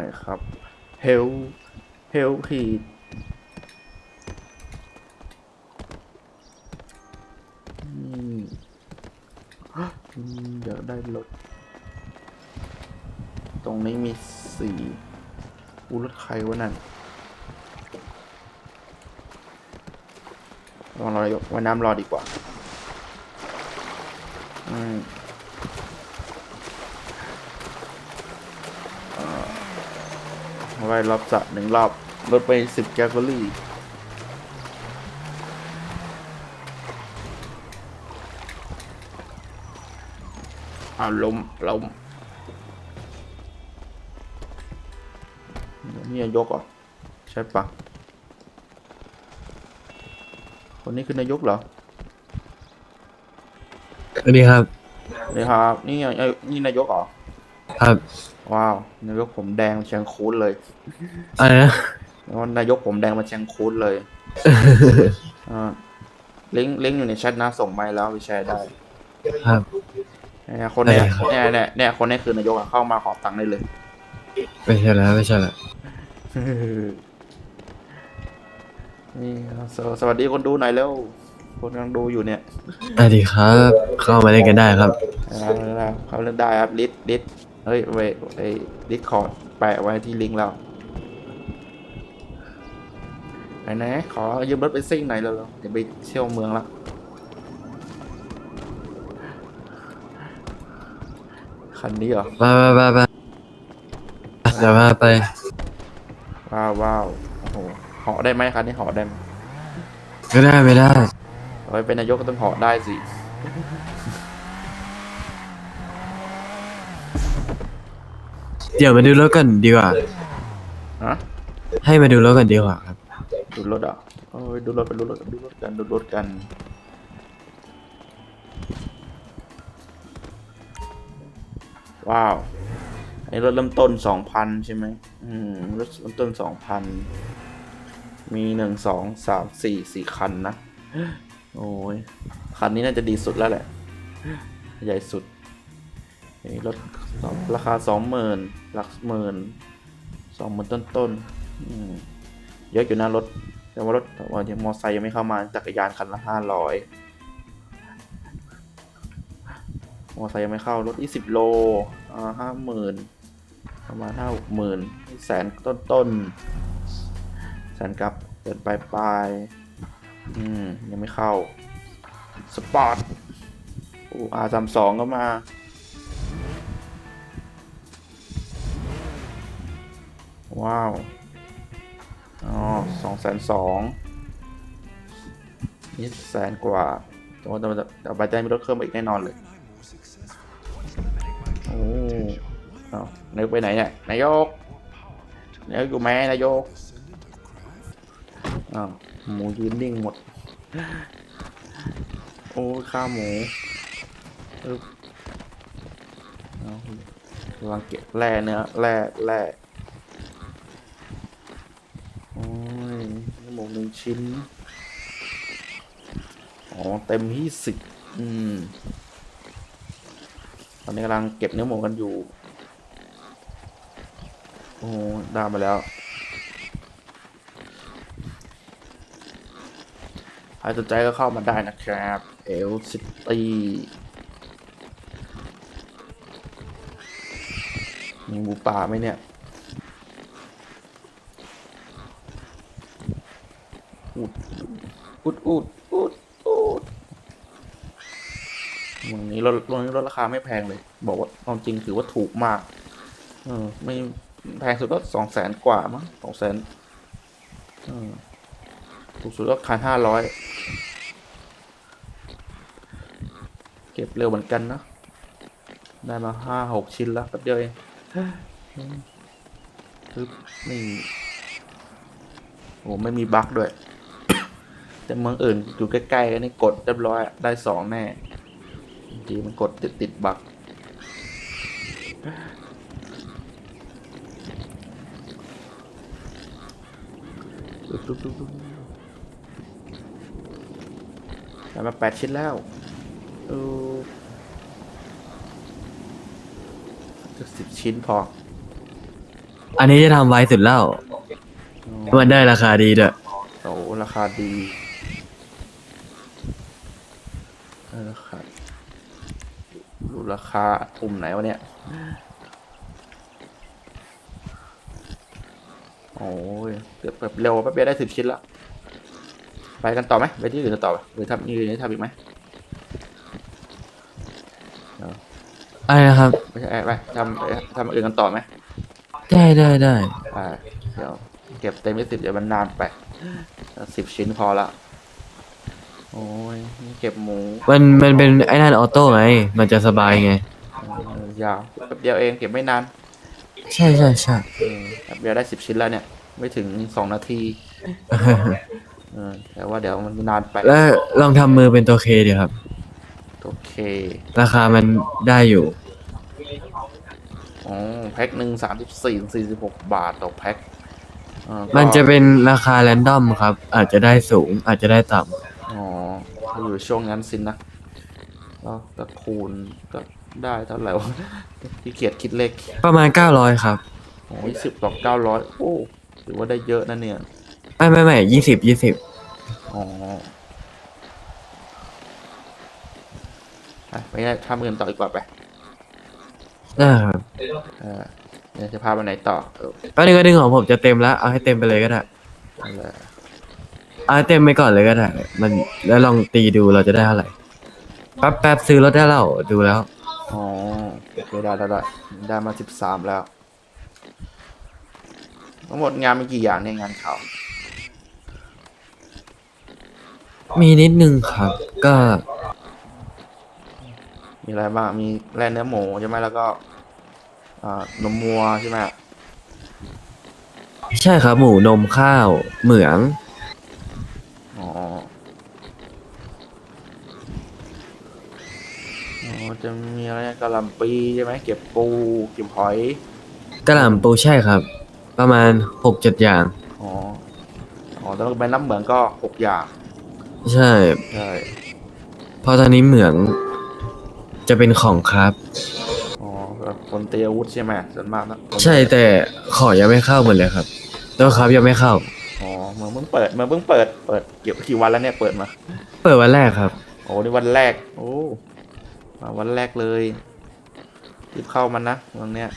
เข้าใหม่ครับเฮลเฮลพีดเดี๋ยวได้รถ ตรงนี้มีสี่อูรถใครวะนั่นลองรอยกว่าน้ำรอดีกว่า อืม เอาไว้รอบสระหนึ่งรอบลดไปสิบแคลอรี่อ่าล้มล้มเดี๋ยวนี่นายกเหรอใช่ปะคนนี้คือนายกเหรอสวัสดีครับนี่ครับ นี่ไงเอ้ยนี่นายกเหรอ ครับว้าวนายกผมแดงเชียงคูนเลยอะไรนะแล้วนายกผมแดงมาเชียงคูนเลยอ่าลิงก์ลิงก์อยู่ในแชทนะส่งมาให้แล้วไปแชร์ได้ครับ เนี่ยคนเนี้ยได้ครับ เนี่ยเนี่ยเนี่ยคนเนี้ยคือนายกอะเข้ามาขอตังค์ได้เลย ไม่ใช่แล้วไม่ใช่แล้วนี่สวสวัสดีคนดูหน่อยแล้วคนกำลังดูอยู่เนี่ยสวัสดีครับ เข้ามาเล่นกันได้ครับ เอาละเขาเล่นได้ครับลิสลิส เฮ้ยเว้ยไอ้ลิสคอร์ดแปะไว้ที่ลิงก์แล้วไหนไหนขอยืมรถไปซิ่งหน่อยเร็วๆเดี๋ยวไปเที่ยวเมืองละคันนี้เหรอไปไปไปไปเดี๋ยวมาไปว้าวว้าวโอ้โหเหาะได้ไหมคันนี้เหาะได้ไหมไม่ได้ไม่ได้เอาไว้เป็นนายกก็ต้องเหาะได้สิ เดี๋ยวมาดูรถกันดีกว่า ฮะให้มาดูรถกันดีกว่าครับ ดูรถอะเอ้ยดูรถกันดูรถกันดูรถกันดูรถกัน ว้าวอันนี้รถเริ่มต้นสองพันใช่ไหมอืมรถเริ่มต้นสองพันมีหนึ่งสองสามสี่สี่คันนะ โอ้ยคันนี้น่าจะดีสุดแล้วแหละ ใหญ่สุด นี่รถราคาสองหมื่นหลักหมื่นสองหมื่นต้นต้นๆเยอะอยู่นะรถแต่ว่ารถวันที่มอไซค์ยังไม่เข้ามาจักรยานคันละห้าร้อยมอไซค์ยังไม่เข้ารถยี่สิบโลอ่าห้าหมื่นประมาณห้าหกหมื่นแสนต้นต้นๆแสนกับเกินปลายปลายๆอืมยังไม่เข้า สปอร์ตโอ้อาสามสองก็มา ว้าว อ๋อสองแสนสองนี่แสนกว่าแต่ว่าแต่ว่าแต่ใบใจมีรถเพิ่มมาอีกแน่นอนเลย โอ้เอานายกไปไหนเนี่ย นายก นายกอยู่ไหมนายกอ้าวหมูยืนนิ่งหมด โอ้ข้าหมูอึ๊บเอาระวังเก็บแร่เนื้อแร่แร่ โอ้ย หนึ่งชิ้น อ๋อ เต็มที่สิบอืม ตอนนี้กำลังเก็บเนื้อหมูกันอยู่ โอ้ได้มาแล้วใครสนใจก็เข้ามาได้นะครับ เอลซิตี้มีหมูป่าไหมเนี่ย อุด อุดอุดอุดวันนี้รถวันนี้ลดราคาไม่แพงเลย บอกว่าความจริงถือว่าถูกมาก เออ ไม่แพงสุดก็สองแสนกว่ามั้งสองแสนถูกสุดก็ขายห้าร้อยเก็บเร็วเหมือนกันนะได้มาห้าหกชิ้นแล้วแป๊บเดียวเองปึ๊บนี่โอ้ไม่มีบั๊กด้วย แต่เมืองอื่นอยู่ใกล้ๆกันนี่กดเรียบร้อยได้สองแน่บางทีมันกดติดติดบักได้มาแปดชิ้นแล้วเออสิบชิ้นพอ อันนี้จะทำไวสุดแล้ว มันได้ราคาดีด้วย โอ้ราคาดีเออ ราคาดูราคาปุ่มไหนวะเนี่ย โอ้ยเกือบแบบเร็วแป๊บเดียวได้สิบชิ้นละ ไปกันต่อไหมไปที่อื่นกันต่อไหมหรือทำนี่อื่นทำอีกไหมอะไรนะครับไม่ใช่ไปทำไปทำอื่นกันต่อไหมได้ได้ได้ไปเดี๋ยวเก็บเต็มที่สิบเดี๋ยวมันนานไปสิบชิ้นพอละ โอ้ยนี่เก็บหมูมันมันเป็นไอ้นั่นออโต้ไง มันจะสบายไง เออยาวแป๊บเดียวเองเก็บไม่นานใช่ใช่ใช่ เออแป๊บเดียวได้สิบชิ้นแล้วเนี่ย ไม่ถึงสองนาทีเออแต่ว่าเดี๋ยวมันนานไปแล้วลองทำมือเป็นตัวเคเดี๋ยวครับ โอเคราคามันได้อยู่ อ๋อแพ็คหนึ่งสามสิบสี่สี่สิบหกบาทต่อแพ็คเออก็มันจะเป็นราคาแรนดอมครับ อาจจะได้สูงอาจจะได้ต่ อ๋อถ้าอยู่ช่วงนั้นสินนะแล้วก็คูณก็ได้เท่าไหร่วะที่เกียจคิดเลขำประมาณ 900 ครับ โอ้ยสิบต่อเก้าร้อยโอ้ถือว่าได้เยอะนะเนี่ย ไม่ไม่ไม่ยี่สิบยี่สิบอ๋อไปไปทำเงินต่อดีกว่าไปได้ครับเออเดี๋ยวจะพาไปไหนต่อเออแป๊บนึงก็ดึงของผมจะเต็มแล้ว เอาให้เต็มไปเลยก็ได้นั่นแหละเอาให้เต็มไปก่อนเลยก็ได้ มันแล้วลองตีดูเราจะได้เท่าไหร่ แป๊บแป๊บซื้อรถได้แล้วดูแล้ว อ๋อโอเคได้ได้ได้ได้มาสิบสามแล้ว ทั้งหมดงานมีกี่อย่างเนี่ยงานข่าวมีนิดนึงครับ ก็มีอะไรบ้าง มีแร่เนื้อหมูใช่ไหมแล้วก็อ่านมวัวใช่ไหมใช่ครับ หมูนมข้าว เหมือง อ๋อ อ๋อจะมีอะไรนะกะหล่ำปีใช่ไหมเก็บปู เก็บหอย กระหล่ำปูใช่ครับ ประมาณหกเจ็ดอย่าง อ๋อ อ๋อแล้วก็ไปน้ำเหมืองก็หกอย่าง ใช่ใช่ เพราะตอนนี้เหมืองจะเป็นของครับ อ๋อแบบคนเตรียมอาวุธใช่ไหมส่วนมากนะใช่แต่ขอยังไม่เข้าหมดเลยครับตัวครับยังไม่เข้า อ๋อเมืองเพิ่งเปิดเมืองเพิ่งเปิด เปิดเกี่ยวกี่วันแล้วเนี่ยเปิดมา เปิดวันแรกครับ โอ้นี่วันแรก โอ้ มาวันแรกเลยรีบเข้ามันนะวันเนี้ย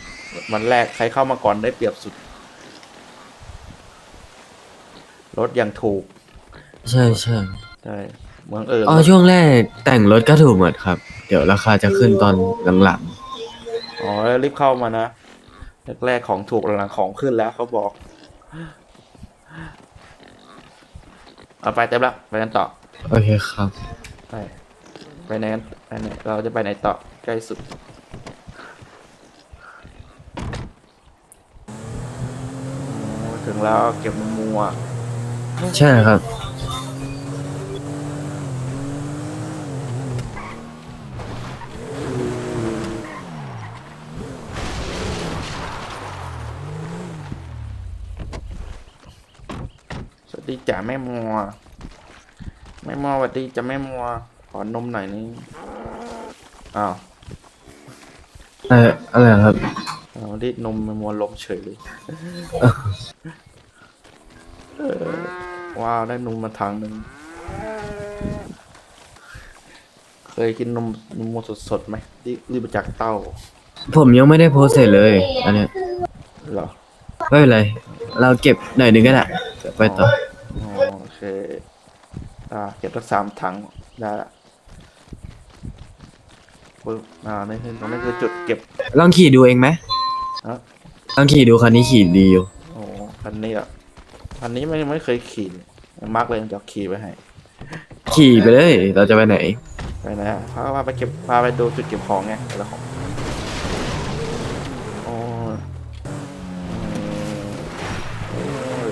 วันแรกใครเข้ามาก่อนได้เปรียบสุดรถอย่างถูก ใช่ใช่ใช่เมืองเอิญอ๋อช่วงแรกแต่งรถก็ถูกหมดครับ เดี๋ยวราคาจะขึ้นตอนหลังอ๋อรีบเข้ามานะแรกๆของถูกหลังๆของขึ้นแล้วเขาบอกเอาไปเต็มละไปกันต่อๆโอเคครับไป ไปไหนกันไปไหนเราจะไปไหนต่อใกล้สุดโอ้ถึงแล้วเก็บมัวใช่ครับ สวัสดีจ๋าแม่มัวแม่มัวสวัสดีจ๋าแม่มัวข อนมหน่อยนึงอ้าวเอออะไรครับอ้าวรีดนมแม่มัวล้มเฉยเลยเออว้าวได้นมมาถังหนึ่งเคยกินนมนมมัวสดๆไหมที่รีบมาจากเต้า ผมยังไม่ได้โพสต์เสร็จเลย อันเนี้ยเหรอไม่เป็นไร เราเก็บหน่อยหนึงก็ได้เดี๋ยวไปต่ออ๋อโอเค อ่าเก็บสักสามถังได้ละ ปึ๊บอ่านี่คือตรงนี้คือจุดเก็บ ลองขี่ดูเองไหมฮะ ลองขี่ดูคันนี้ขี่ดีอยู่โอ้คันนี้อะคันนี้ไม่ไม่เคยขี่มาร์กเลยเดี๋ยวขี่ไปให้ขี่ไปเลย เราจะไปไหน ไปนะฮะพาพาไปเก็บพาไปดูจุดเก็บของไงแต่ละของโอ้ยโอ้ย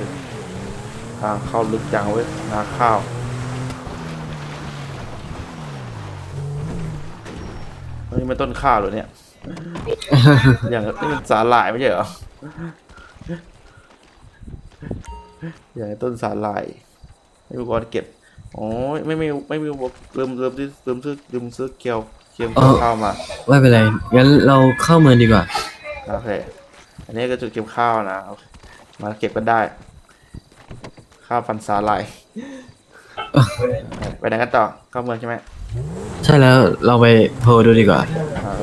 ทางเข้าลึกจังเว้ยนาข้าว นี่ไม่ต้นข้าวเหรอเนี่ย อย่างนี่มันสาหร่ายไม่ใช่เหรอ อย่างต้นสาหร่ายไม่รู้ก่อนเก็บ โอ้ยไม่ไม่ไม่มีบอกลืมลืมที่ลืมซื้อลืมซื้อเกี๊ยวเกี๊ยวอ๋อข้าวมา ไม่เป็นไร งั้นเราเข้าเมืองดีกว่า โอเคไปอันนี้ก็จุดเก็บข้าวนะเอามาเก็บกันได้ ข้าวฟันสาหร่าย ไปไหนกันต่อเข้าเมืองใช่ไหม ใช่แล้วเราไปโพลดูดีกว่า อ่า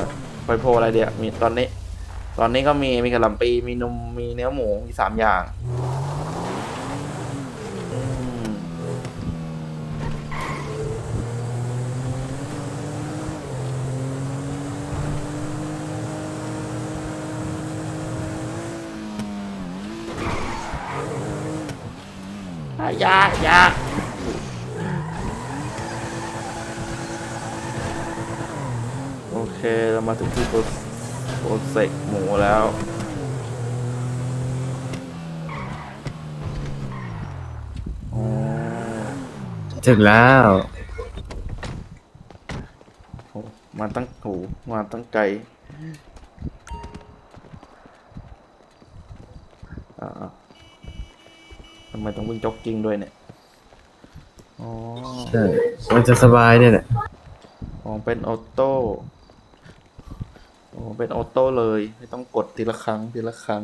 ไปโพลอะไรเดียวมีตอนนี้ ตอนนี้ก็มีมีกระหล่ำปีมีนมมีเนื้อหมูมีสามอย่างอืมอะยายาโอ เค เรามาถึงที่โปรโปรเซกหมูแล้วอ๋อถึงแล้ว โหมาตั้งโหมาตั้งไกลอ่าทำไมต้องวิ่งจ็อกกิ้งด้วยเนี่ย อ๋อ ใช่ มันจะสบายเนี่ยแหละอ๋อเป็นออโต้โอ้เป็นออโต้เลย ไม่ต้องกดทีละครั้งทีละครั้ง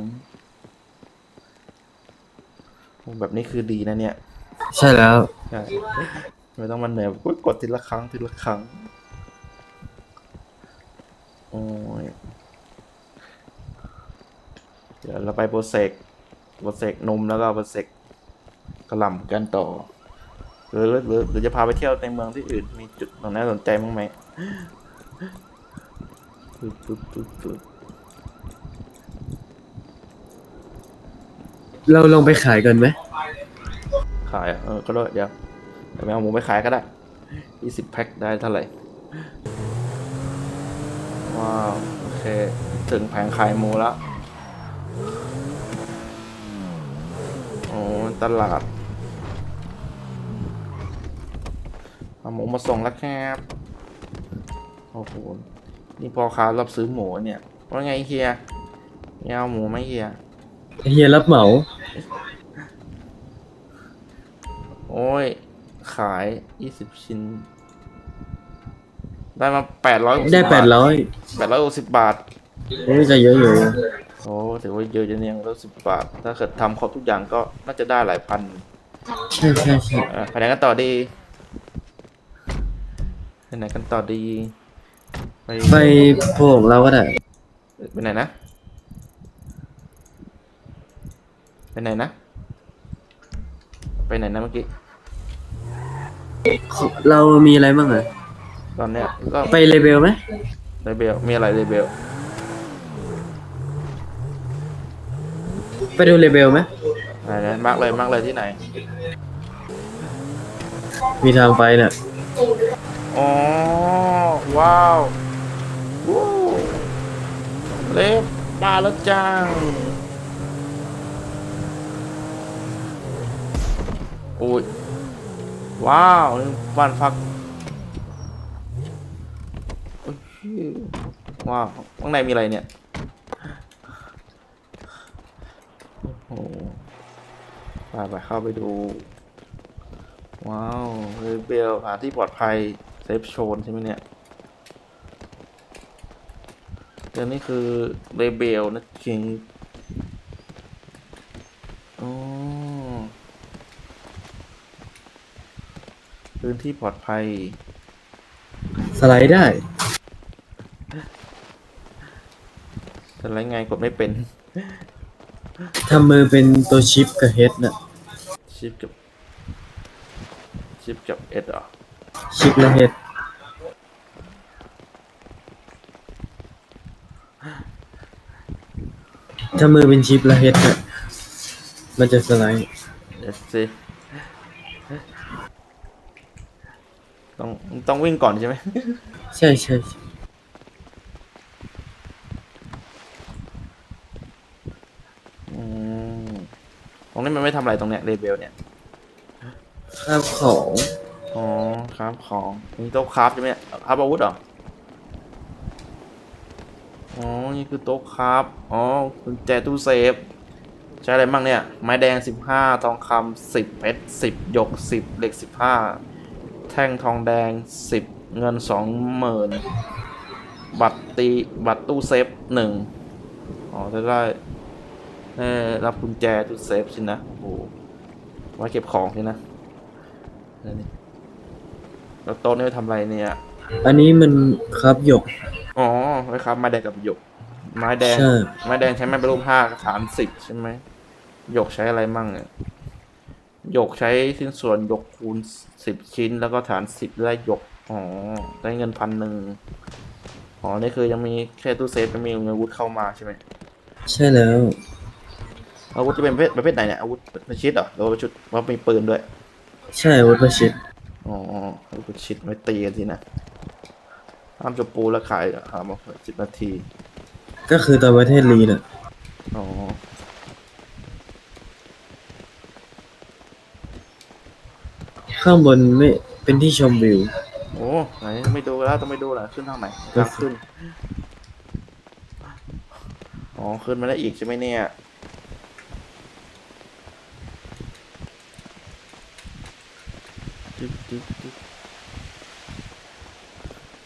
โอ้แบบนี้คือดีนะเนี่ย ใช่แล้วใช่ไม่ต้องมันเหนื่อยอุ๊ยกดทีละครั้งทีละครั้งโอ้ยเดี๋ยวเราไปโปรเซกโปรเซกนมแล้วก็โปรเซกกระหล่ำกันต่อหรือหรือหรือหรือจะพาไปเที่ยวในเมืองที่อื่นมีจุดตรงน่าสนใจบ้างไหม ปึ๊บปึ๊บปึ๊บปึ๊บเราลงไปขายกันไหมขายอะเออก็ได้เดี๋ยวเดี๋ยวไปเอาหมูไปขายก็ได้ยี่สิบแพ็คได้เท่าไหร่ ว้าว โอเค ถึงแผงขายหมูแล้วโอ้ตลาด เอาหมูมาส่งแล้วครับ โอ้โห นี่พอค้ารับซื้อหมูเนี่ยว่าไงเฮียไม่เอาหมูไหมเฮียเฮียรับเหมา โอ้ย ขายยี่สิบชิ้น ได้มาแปดร้อยได้แปดร้อยแปดร้อยหกสิบบาทโอ้ยจะเยอะอยู่โอ้ถือว่าเยอะจะเนี่ยร้อยสิบบาท ถ้าเกิดทำครบทุกอย่างก็น่าจะได้หลายพันใช่ใช่ใช่เออไปไหนกันต่อดีไปไหนกันต่อดี ไปไปโพลของเราก็ได้ ไปไหนนะไปไหนนะไปไหนนะเมื่อกี้เรามีอะไรบ้างอะตอนเนี้ยก็ไปเลเบลไหมเลเบลมีอะไรเลเบลไปดูเลเบลไหมไหนไหนมากเลยมากเลยที่ไหน มีทางไปน่ะ อ๋อ ว้าววู้เล็บปลาแล้วจัง โอ้ย ว้าวนี่บ้านพักว้าวข้างในมีอะไรเนี่ย โอ้โหไปไปเข้าไปดู ว้าวเรเบลหาที่ปลอดภัย เซฟโชนใช่ไหมเนี่ยเรื่องนี้คือเรเบลนะจริงอ๋อพื้นที่ปลอดภัย สไลด์ได้แต่ไรไงกดไม่เป็น ทำมือเป็นตัวชิปกับเฮดน่ะ ชิปกับ ชิปกับเอ็ดเหรอ ชิปและเฮดถ้ามือเป็นชิปและเฮดน่ะมันจะสไลด์เดี๋ยวสิต้องต้องวิ่งก่อนใช่ไหม ใช่ใช่ใช่อืมตรงนี้มันไม่ทำอะไรตรงเนี้ยเรเบลเนี่ย ข้ามของ อ๋อครับของนี่โต๊ะคราฟใช่ไหมคราฟอาวุธเหรอ อ๋อ นี่คือโต๊ะคราฟอ๋อกุญแจตู้เซฟ ใช้อะไรบ้างเนี่ย ไม้แดงสิบห้าทองคำสิบเพชรสิบหยกสิบเหล็กสิบห้าแท่งทองแดงสิบเงินสองหมื่นบัตรตี บัตรตู้เซฟหนึ่งอ๋อจะได้เออรับกุญแจตู้เซฟสินะ โอ้โหไว้เก็บของสินะนั่นนี่ แล้วโต๊ะนี่ไว้ทำอะไรเนี่ย อันนี้มันครับหยก อ๋อไว้ครับไม้แดงกับหยก ไม้แดง ใช่ ไม้แดงใช้ไม้เป็นรูปห้ากับฐานสิบใช่ไหมหยกใช้อะไรมั่งเนี่ยหยกใช้ชิ้นส่วนหยกคูณสิบชิ้น แล้วก็ฐานสิบได้หยก อ๋อ ได้เงินพันหนึ่งอ๋อ นี่คือยังมีแค่ตู้เซฟยังมีอาวุธเข้ามาใช่ไหมใช่แล้ว อาวุธจะเป็นประเภทประเภทไหนเนี่ยอาวุธประชิดเหรอหรือว่าประชุดว่ามีปืนด้วย ใช่อาวุธประชิด อ๋ออาวุธประชิดไว้ตีกันทีนะห้ามจะปูแล้วขายหามาสิบนาที ก็คือตอนประเทศลีน่ะ อ๋อ ข้างบนไม่เป็นที่ชมวิว โอ้ไหนไม่ดูแล้วต้องไม่ดูแหละขึ้นทางไหนทางขึ้น อ๋อ ขึ้นมาได้อีกใช่ไหมเนี่ย จิ๊บจิ๊บจิ๊บ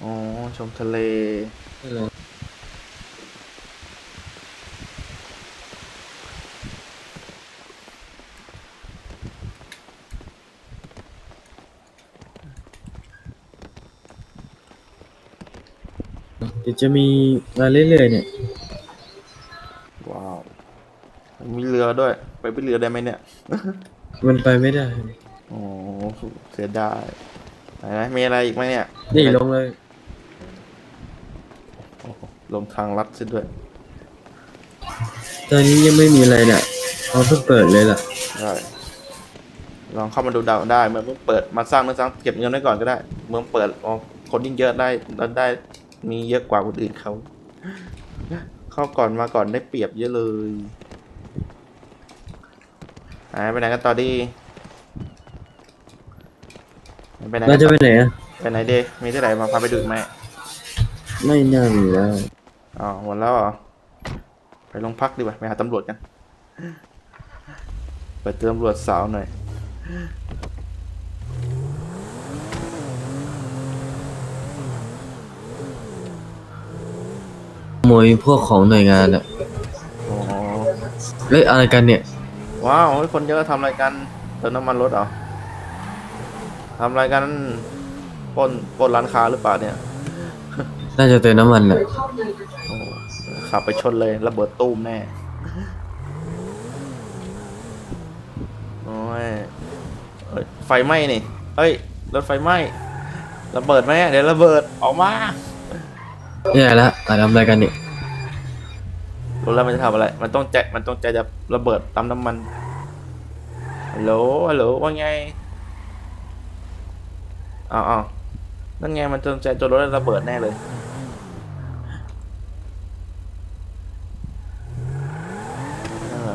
อ๋อ ชมทะเล เดี๋ยวจะมีมาเรื่อยๆเนี่ย ว้าว มีเรือด้วย ไปเป็นเรือได้ไหมเนี่ย มันไปไม่ได้ โอ้เสียดายไหนไหมมีอะไรอีกไหมเนี่ยนี่ลงเลยโอ้โหลงทางลัดซะด้วยตอนนี้ยังไม่มีอะไรน่ะเขาเพิ่งเปิดเลยล่ะได้ลองเข้ามาดูดาวได้เมื่อเพิ่งเปิดมาสร้างเมื่อสร้างเก็บเงินไว้ก่อนก็ได้ เมื่อเปิดอ๋อคนยิ่งเยอะได้แล้วได้มีเยอะกว่าคนอื่นเขาเข้าก่อนมาก่อนได้เปรียบเยอะเลยไหนไปไหนกันต่อดี ไปไหนกัเรานจะต่อไปไหนอะไปไหนดีมีที่ไหนมาพาไปดูอีกไหมไม่น่ามีแล้วอ๋อหมดแล้วเหรอไปโรงพักดีกว่าไปหาตำรวจกันไปเติมตำรวจสาวหน่อยขโมยพวกของหน่วยงานอะอ๋อเอ้ยอะไรกันเนี่ยว้าวเฮ้ยคนเยอะทำอะไรกันเติมน้ำมันรถเหรอ ทำอะไรกันปล้นปล้นร้านค้าหรือเปล่าเนี่ยน่าจะเติมน้ำมันอะโอ้ขับไปชนเลยระเบิดตู้มแน่โอ้ยเฮ้ยไฟไหม้นี่เฮ้ยรถไฟไหม้ระเบิดไหมเดี๋ยวระเบิดออกมาเนี่ยละอะทำอะไรกันเนี่ยรู้แล้วมันจะทำอะไร มันต้องแจมันต้องใจจะระเบิดตามน้ำมันฮัลโหลฮัลโหลว่าไง อ้าวอ้าวนั่นไงมันจงใจตัวรถระเบิดแน่เลยเออ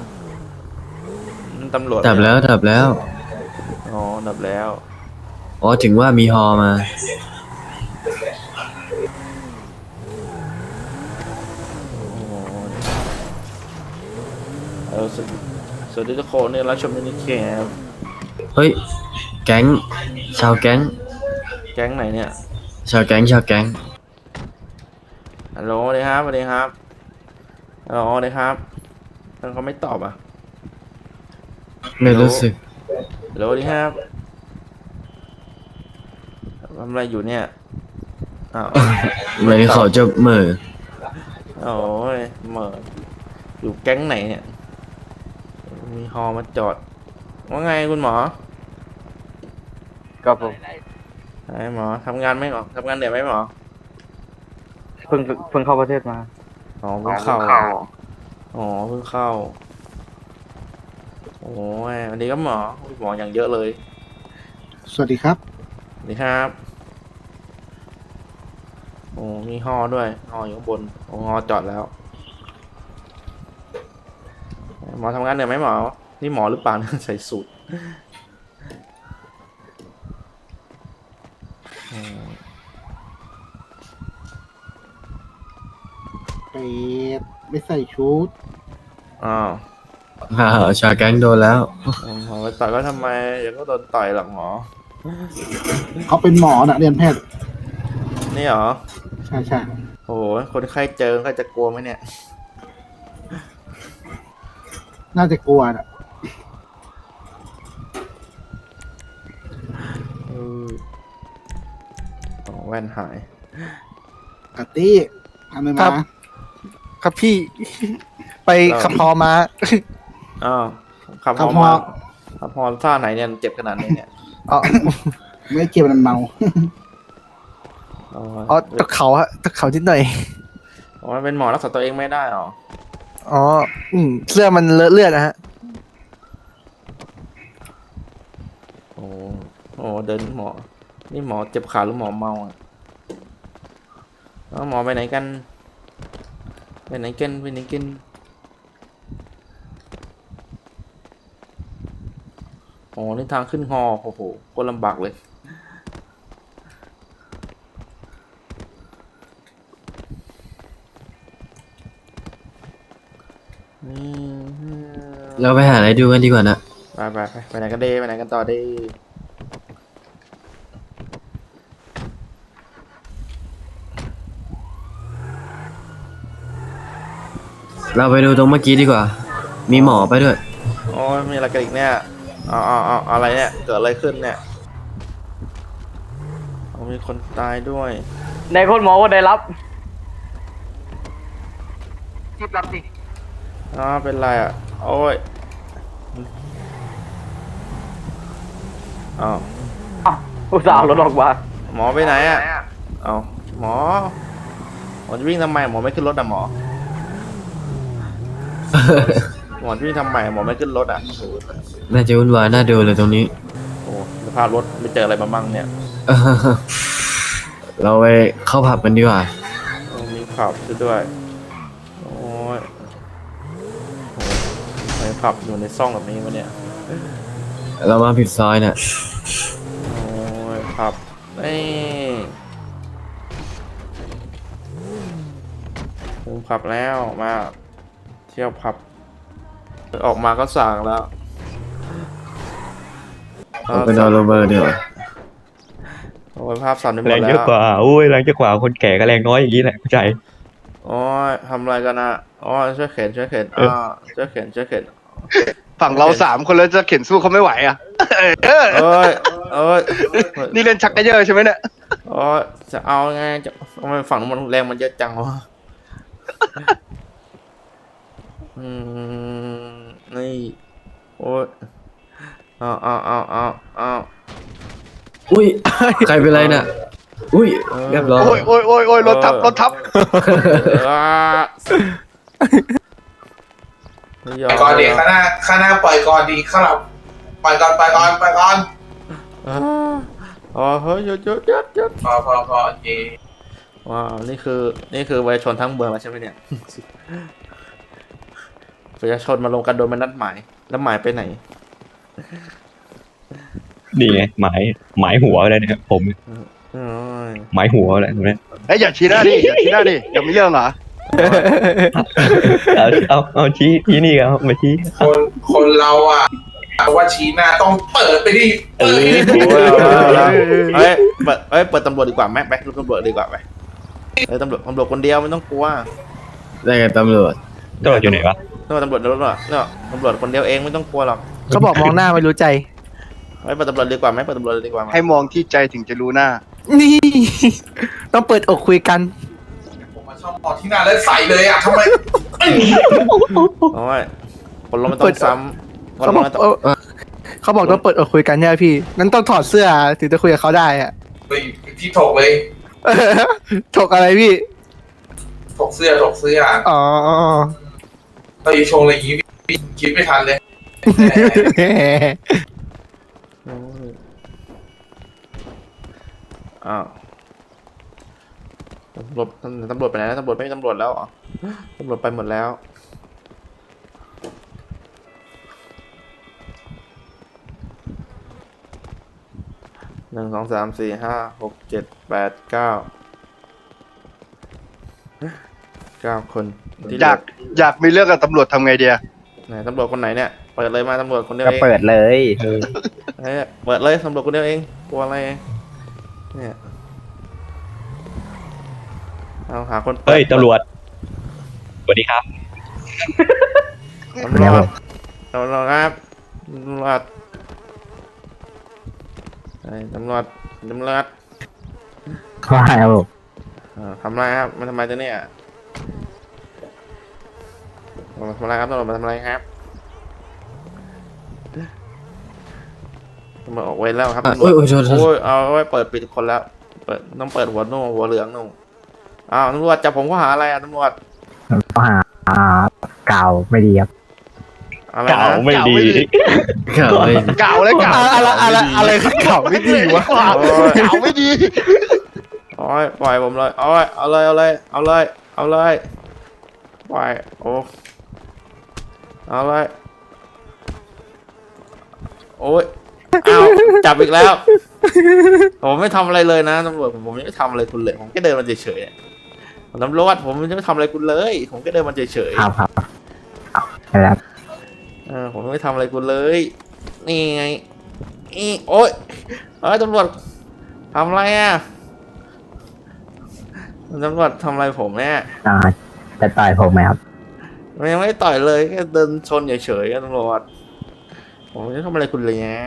นั่นตำรวจดับแล้วดับแล้ว อ๋อดับแล้ว อ๋อถึงว่ามีฮอมา โอ้โหเออสวัสดีสวัสดีทุกคนเนี่ยรับชมมินิแคมเฮ้ย แก๊ง ชาวแก๊ง แก๊งไหนเนี่ยชาวแก๊งชาวแก๊งฮัลโหลสวัสดีครับสวัสดีครับฮัลโหลสวัสดีครับท่านเขาไม่ตอบอะไม่รู้สึกฮัลโหลสวัสดีครับทำอะไรอยู่เนี่ยอ้าวเหมือนเขาจะเหม่อโอ้ยเหม่ออยู่แก๊งไหนเนี่ย มีฮอมาจอดว่าไงคุณหมอ ครับผม ไอ้หมอทำงานไหมหมอทำงานเหนื่อยไหมหมอเพิ่งเพิ่งเข้าประเทศมาอ๋อเพิ่งเข้าอ๋อเพิ่งเข้าโอ้ยวันนี้ก็หมออุ๊ยหมออย่างเยอะเลย สวัสดีครับสวัสดีครับโอ้มีฮอด้วยฮออยู่ข้างบนโอ้ฮอจอดแล้ว หมอทำงานเหนื่อยไหมหมอ นี่หมอหรือเปล่าใส่สูตร ไปไม่ใส่ชุด อ้าวอ่าชาวแก๊งโดนแล้วหมอไปต่อยก็ทำไมเดี๋ยวก็โดนต่อยหรอกหมอ เขาเป็นหมอนะเรียนแพทย์นี่เหรอ ใช่ใช่โอ้โห คนไข้เจอก็จะกลัวไหมเนี่ย น่าจะกลัวน่ะเอออ๋อแว่นหายกตตี้ทำไมครัมาบ ครับพี่ ไปขับพอมา อ้าวขับฮขัอบฮอมาขับฮอท่าไหนเนี่ยเจ็บขนาดนี้เนี่ยอ๋อไม่ได้เกี่ยวมันเมาอ๋ออ๋อตกเขาฮะตกเขานิดหน่อยอ๋อมันเป็นหมอรักษาตัวเองไม่ได้หรออ๋ออืมเสื้อมันเลอะเลือดนะฮะ โอ้โอ้เดินหมอ นี่หมอเจ็บขาหรือหมอเมาอะเอาหมอไปไหนกัน ไปไหนกันไปไหนกันอ๋อนี่ทางขึ้นฮอโอ้โหก็ลำบากเลยอืมเราไปหาอะไรดูกันดีกว่านะ ไปไปไปไปไหนกันดีไปไหนกันต่อดี เราไปดูตรงเมื่อกี้ดีกว่า มีหมอไปด้วย โอ้ยมีอะไรกันอีกเนี่ยเอาเอาเอาอะไรเนี่ย เกิดอะไรขึ้นเนี่ยเอามีคนตายด้วย ในคนหมอก็ได้รับ รีบรับดิอ๋อเป็นไรอะ โอ้ยอ้าวอ้าวอุตส่าห์เอารถออกมาหมอไปไหนอะ เอาหมอหมอจะวิ่งทำไมหมอไม่ขึ้นรถอะหมอ หมอจะวิ่งทำไมหมอไม่ขึ้นรถอะ น่าจะวุ่นวายน่าดูเลยตรงนี้ โอ้สภาพรถไม่เจออะไรมาบ้างเนี่ยเราไปเข้าผับกันดีกว่าโอ้มีผับด้วย โอ้ยโอ้ยทำไมผับอยู่ในซ่องแบบนี้วะเนี่ย เรามาผิดซอยน่ะโอ้ยผับนี่ถึงผับแล้วมา เที่ยวผับ ออกมาก็สั่งแล้วเราไปนอนโรเบอร์ดีกว่าโอ้ยภาพสั่นไปหมแรงแล้เยอะกว่าอุ้ยแรงเยอะกว่าคนแก่ก็แรงน้อยอย่างนี้แหละเข้าใจ โอ้ยทำอะไรกันนะโอ้ยช่วยเข็นช่วยเข็นอออ่าช่วยเข็นช่วยเข็นฝั่งเราสามคนแล้วจะเข็นสู้เขาไม่ไหวอะเออเอ้ยเอ้ยนี่เล่นชักกระเยอะใช่ไหมเนี่ยโอ้ยจะเอาไงจะทำไมฝั่งนู้นมันแรงมันเยอะจังวะ อืมนี่โอ้ยเอาเอาเอาเอาเอาอุ้ย ใครเป็นไรน่ะ อุ้ยเรียบร้อยโอ้ยโอ้ยโอ้ยโอ้ยรถทับรถทับอ่าไม่ยอมก่อนดีข้างหน้าข้างหน้าปล่อยก่อนดีข้างหลังปล่อยก่อนปล่อยก่อนปล่อยก่อนอ่าอ๋อเฮ้ยหยุดหยุดหยุดหยุดพอพอพอโอเคว้าวนี่คือนี่คือประชาชนทั้งเมืองแล้วใช่ไหมเนี่ย ประชาชนมาลงกันโดยไม่นัดหมาย แล้วหมายไปไหน นี่ไงหมายหมายหัวเลยเนี่ยผมโอ้ยหมายหัวเลยตรงเนี้ยเฮ้ยอย่าชี้หน้าดิ อย่าชี้หน้าดิอย่ามีเรื่องเหรอเอาเอาเอาชี้ชี้นี่ครับมาชี้คนคนเราอะว่าชี้หน้าต้องเปิดไปดิเปิดไปดิโอ้ยเอาละเอ้ยเปิดเอ้ยเปิดตำรวจดีกว่าไหมไปรถตำรวจดีกว่าไปเอ้ยตำรวจตำรวจคนเดียวไม่ต้องกลัว ได้กันตำรวจ ตำรวจอยู่ไหนวะเนอะตำรวจในรถอะเนอะตำรวจคนเดียวเองไม่ต้องกลัวหรอกเขาบอกมองหน้าไม่รู้ใจเอ้ยเปิดตำรวจดีกว่าไหมเปิดตำรวจดีกว่าไหมให้มองที่ใจถึงจะรู้หน้า นี่ ต้องเปิดอกคุยกันผมมาชอบมองที่หน้าแล้วใส่เลยอะทำไมโอ้ยคนเราไม่ต้อเปิงดซ้ำคนเขาเราบอกไม่ต้องเออเขาบอกต้องเปิดอกคุยกันใช่ไหมพี่นั้นต้องถอดเสื้อถึงจะคุยกับเขาได้อะไปที่ถกเลยถกอะไรพี่ถกเสื้อถกเสื้ออ๋อ ตอนอยู่ชงอะไรอย่างงี้พี่คิดไม่ทันเลยโอ้ยอ้าวตำรวจตำรวจไปไหนแล้วตำรวจไม่มีตำรวจแล้วเหรอตำรวจไปหมดแล้วหนึ่งสองสามสี่ห้าหกเจ็ดแปดเก้า เก้าคนที่เหอลืยากอยากมีเรื่องกับตำรวจทำไงเดียไหนตำรวจคนไหนเนี่ยเปิดเลยมาตำรวจคนเดียวก็เองเปิดเลยเออเฮ้ยเปิดเลยตำรวจคนเดียวเองกลัวอะไรเนี่ยเอาหาคนปิดเฮ้ยตำรวจสวัสดีครับตำรวจตำรวจครับตำรวจไอ้ตำรวจตำรวจว่าครับผมเอ่อทำอะไรครับมาทำไมตัวเนี่ย มาทำอะไรครับตำรวจมาทำอะไรครับตำรวจออกเวรแล้วครับอะตำรวโอ้จยโอ้ยโทษโทษโอ้ยเอาไว้เปิดปิดคนแล้ว เปิดต้องเปิดหัวนุ่งหัวเหลืองนุ่งอ้าวตำรวจจับผมข้อหาอะไรอะตำรวจข้อหาอ่ากล่าวไม่ดีครับอะไรเก่านะไม่ดีเก่าเลยเก่าเลยเก่าอะไรอะไรอะไรคือเก่าไม่ดีวะโอ้ยเก่าไม่ดีโอ้ยปล่อยผมเลยโอ้ยเอาเลยเอาเลยเอาเลย เอาเลยปล่อยโอ้เอาเลยโอ้ยเอาจับอีกแล้ว ผมไม่ทำอะไรเลยนะตำรวจผมผมไม่ทำอะไรคุณเลย ผมแค่เดินมาเฉยๆอะตำรวจผมไม่ทำอะไรคุณเลย ผมแค่เดินมาเฉยๆครับครับครับเออผมไม่ทำอะไรคุณเลย นี่ไงนี่โอ๊ยเอ้ยตำรวจทำอะไรอะ ตำรวจทำอะไรผมเนี่ยอ่าจะต่อยผมไหมครับมันยังไม่ได้ต่อยเลยแค่เดินชนเฉยๆอะตำรวจผมไม่ได้ทำอะไรคุณเลยนะ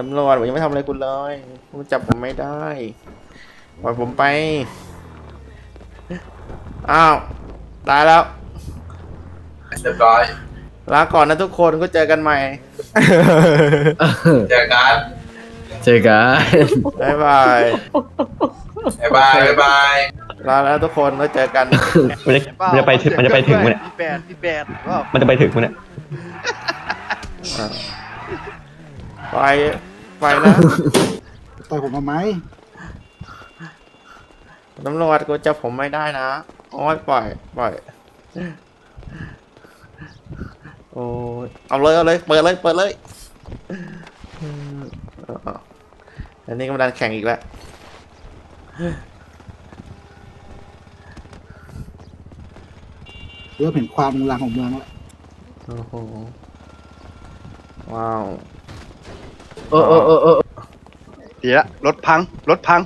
ตำรวจผมยังไม่ทำอะไรคุณเลยคุณจับผมไม่ได้ปล่อยผมไป อ้าว ตายแล้ว เรียบร้อยลาก่อนนะทุกคนก็เจอกันใหม่ เจอกัน เจอกัน บ๊ายบายบ๊ายบายบ๊ายบายลาแล้วทุกคนก็เจอกัน มันจะมันจะไปถึงมันจะไปถึงมันเนี่ยพี่แปดพี่แปดว่ามันจะไปถึงมันเนี่ยไปไปนะต่อยผมมาไหมตำรวจก็จับผมไม่ได้นะโอ้ยปล่อยปล่อยโอ้ยเอาเลยเอาเลยเปิดเลยเปิดเลยอืมเอาๆอันนี้กำลังแข่งอีกแล้วเริ่มเห็นความรุนแรงของเมืองแล้วโอ้โห ว้าวโอ้โอ้โอ้โอ้เดี๋ยวรถพัง รถพัง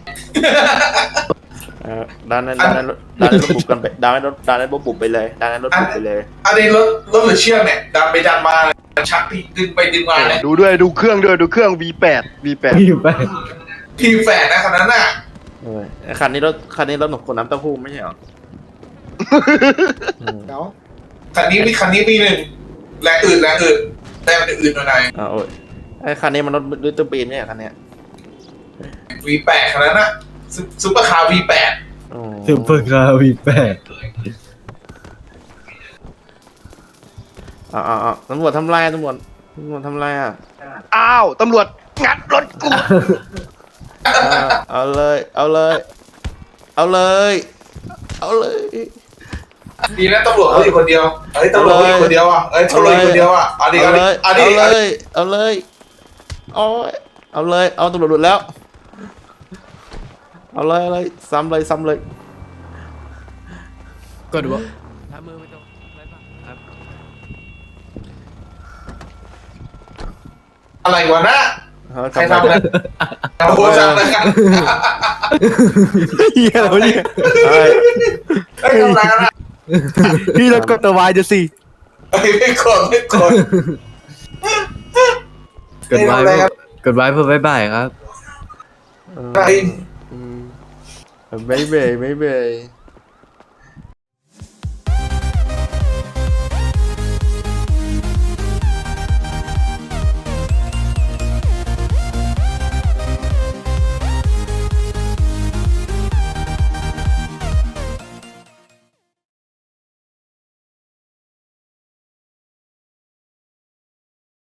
เออด้านนั้นด้านนั้นด้านนั้นรถบุบกันไปด้านนั้นรถด้านนั้นรถบุบไปเลยด้านนั้นรถบุบไปเลย อันนี้รถรถหรือเชือกเนี่ยดันไปดันมา ชักดึงไปดึงมาเลยดูด้วยดูเครื่องด้วยดูเครื่อง V8 V8 V8 ทีแฝดนะคันนั้นน่ะคันนี้รถคันนี้รถหนุ่คนน้ำเต้าหู้ไม่ใช่หรอเนาะคันนี้มีคันนี้มีหนึ่งแรงอื่นแรงอื่นแต่อื่นอะไรอ่าโอ้ไอคันนี้มันรถดูตเติ้ลบีมเนี่ยคันเนี้ย V8 คันนั้นน่ะซุปเปอร์คาร์ V8 ซุปเปอร์คาร์ V8 อ่าอ่าอ่าตำรวจทำไรอะตำรวจตำรวจทำไรอะอ้าวตำรวจงัดรถกูอ่าเอาเลย เอาเลย เอาเลย เอาเลย ดีนะตำรวจเขาอยู่คนเดียวเอ้ยตำรวจเขาอยู่คนเดียวอะเอ้ยตำรวจอยู่คนเดียวอะเอาดิเอาเอาเลดิย เอาเอาดิเลยเอาเลยโอ้ยเอาเลย เอาตำรวจหลุดแล้ว เอาเลยเอาเลยซ้ำเลยซ้ำเลย กดวะทำมือไปตรงครับ อะไรวะนะเอาใครทำนะโอ้โหทำนะเฮียแล้วเนี่ยเฮ้ยเฮ้ยทำอะไรกันนะพี่เรากดตัววายจะสิเฮ้ยไม่กดไม่กดกดไว้ไม่ทำอะไรครับกดไว้เพื่อบายบายครับ ไอ้อืมไม่เบยไม่เบย